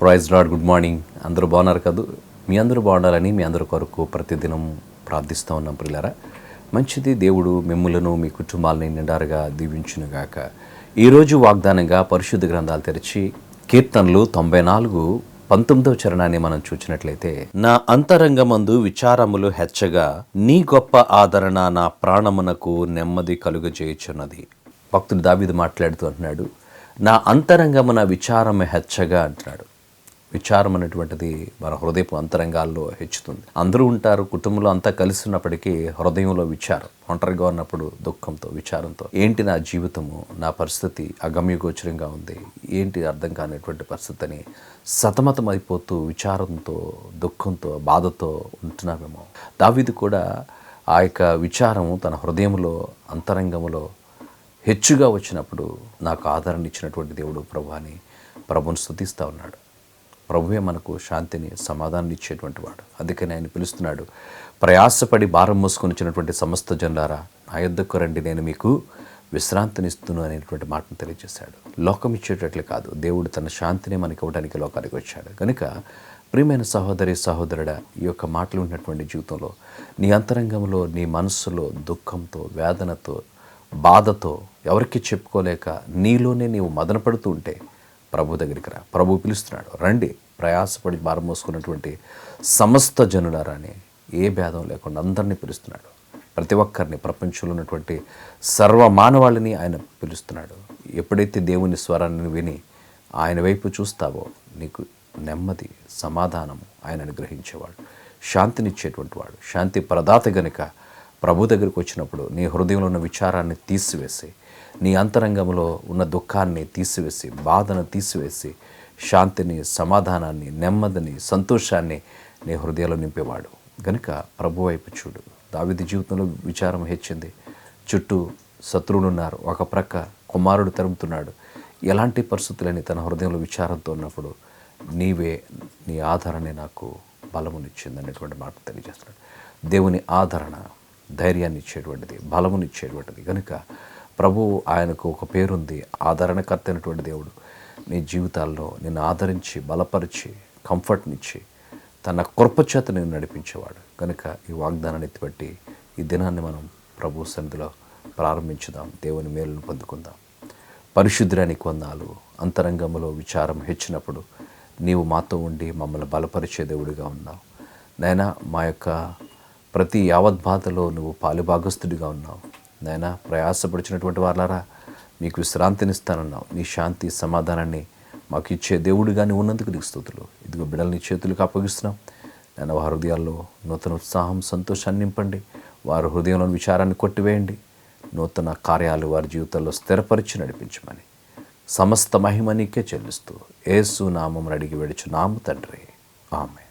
Praise lord good morning. అందరూ బాగున్నారు కదూ? మీ అందరూ బాగుండాలని మీ అందరి కొరకు ప్రతిదినం ప్రార్థిస్తూ ఉన్నాం పిల్లరా మంచిది దేవుడు మిమ్ములను మీ కుటుంబాలని నిండారుగా దీవించునుగాక. ఈరోజు వాగ్దానంగా పరిశుద్ధ గ్రంథాలు తెరిచి కీర్తనలు తొంభై నాలుగు పంతొమ్మిదవ చరణాన్ని మనం చూసినట్లయితే నా అంతరంగమందు విచారములు హెచ్చగా నీ గొప్ప ఆదరణ నా ప్రాణమునకు నెమ్మది కలుగజేయుచున్నది. భక్తుడు దావిది మాట్లాడుతూ అంటున్నాడు నా అంతరంగమున విచారము హెచ్చగా అంటున్నాడు. విచారం అనేటువంటిది మన హృదయపు అంతరంగాల్లో హెచ్చుతుంది. అందరూ ఉంటారు కుటుంబంలో అంతా కలిసి ఉన్నప్పటికీ హృదయంలో విచారం ఒంటరిగా ఉన్నప్పుడు దుఃఖంతో విచారంతో. ఏంటి నా జీవితము? నా పరిస్థితి అగమ్యగోచరంగా ఉంది. ఏంటి అర్థం కానిటువంటి పరిస్థితి అని సతమతం అయిపోతూ విచారంతో దుఃఖంతో బాధతో ఉంటున్నామేమో. దావిది కూడా ఆ యొక్క విచారము తన హృదయంలో అంతరంగంలో హెచ్చుగా వచ్చినప్పుడు నాకు ఆదరణ ఇచ్చినటువంటి దేవుడు ప్రభు అని ప్రభుని స్థుతిస్తూ ఉన్నాడు. ప్రభువే మనకు శాంతిని సమాధానం ఇచ్చేటువంటి వాడు. అందుకని ఆయన పిలుస్తున్నాడు ప్రయాసపడి భారం మోసుకొని వచ్చినటువంటి సమస్త జనులారా నా యొద్దకు రండి నేను మీకు విశ్రాంతినిస్తును అనేటువంటి మాటను తెలియజేశాడు. లోకం ఇచ్చేటట్లు కాదు దేవుడు తన శాంతిని మనకి ఇవ్వడానికి లోకానికి వచ్చాడు. కనుక ప్రియమైన సహోదరి సహోదరుడా ఈ యొక్క మాటలు ఉన్నటువంటి జీవితంలో నీ అంతరంగంలో నీ మనస్సులో దుఃఖంతో వేదనతో బాధతో ఎవరికి చెప్పుకోలేక నీలోనే నీవు మదనపడుతూ ఉంటే ప్రభు దగ్గరికి రా. ప్రభు పిలుస్తున్నాడు. రండి. ప్రయాసపడి భారం మోసుకున్నటువంటి సమస్త జనులారాని ఏ భేదం లేకుండా అందరినీ పిలుస్తున్నాడు. ప్రతి ఒక్కరిని ప్రపంచంలో ఉన్నటువంటి సర్వ మానవాళిని ఆయన పిలుస్తున్నాడు. ఎప్పుడైతే దేవుని స్వరాన్ని విని ఆయన వైపు చూస్తావో నీకు నెమ్మది సమాధానము ఆయన అనుగ్రహించేవాడు. శాంతినిచ్చేటువంటి వాడు. శాంతి ప్రదాత గనుక ప్రభు దగ్గరికి వచ్చినప్పుడు నీ హృదయంలో ఉన్న విచారాన్ని తీసివేసి నీ అంతరంగంలో ఉన్న దుఃఖాన్ని తీసివేసి బాధను తీసివేసి శాంతిని సమాధానాన్ని నెమ్మదిని సంతోషాన్ని నీ హృదయంలో నింపేవాడు. గనుక ప్రభు వైపు చూడు. దావిది జీవితంలో విచారం హెచ్చింది. చుట్టూ శత్రువులున్నారు. ఒక ప్రక్క కుమారుడు తరుముతున్నాడు. ఎలాంటి పరిస్థితులని తన హృదయంలో విచారంతో ఉన్నప్పుడు నీవే నీ ఆదరణే నాకు బలమునిచ్చింది అనేటువంటి మాట తెలియజేస్తున్నాడు. దేవుని ఆదరణ ధైర్యాన్ని ఇచ్చేటువంటిది బలమునిచ్చేటువంటిది. కనుక ప్రభువు ఆయనకు ఒక పేరుంది ఆదరణకర్త అయినటువంటి దేవుడు. నీ జీవితాల్లో నిన్ను ఆదరించి బలపరిచి కంఫర్ట్నిచ్చి తన కృపచేత నేను నడిపించేవాడు. కనుక ఈ వాగ్దానాన్ని ఎత్తిపెట్టి ఈ దినాన్ని మనం ప్రభు సన్నిధిలో ప్రారంభించుదాం. దేవుని మేలును పొందుకుందాం. పరిశుద్ధ్రానికి వందాలు. అంతరంగంలో విచారం హెచ్చినప్పుడు నీవు మాతో ఉండి మమ్మల్ని బలపరిచే దేవుడిగా ఉన్నావు. నైనా మా యొక్క ప్రతి యావత్ బాధలో నువ్వు పాలుభాగస్తుడిగా ఉన్నావు. నైనా ప్రయాసపడిచినటువంటి వాళ్ళారా మీకు విశ్రాంతినిస్తానన్నావు నీ శాంతి సమాధానాన్ని మాకు ఇచ్చే దేవుడు కానీ ఉన్నందుకు నీకు స్థుతులు ఇదిగో బిడ్డలు చేతులకు అప్పగిస్తున్నాం. నేను వారి హృదయాల్లో నూతన ఉత్సాహం సంతోషాన్ని నింపండి. వారి హృదయంలోని విచారాన్ని కొట్టివేయండి. నూతన కార్యాలు వారి జీవితాల్లో స్థిరపరిచి నడిపించమని సమస్త మహిమ నీకే చెల్లిస్తూ ఏసు నామం అడిగి వెడుచు నాము తండ్రి. ఆమె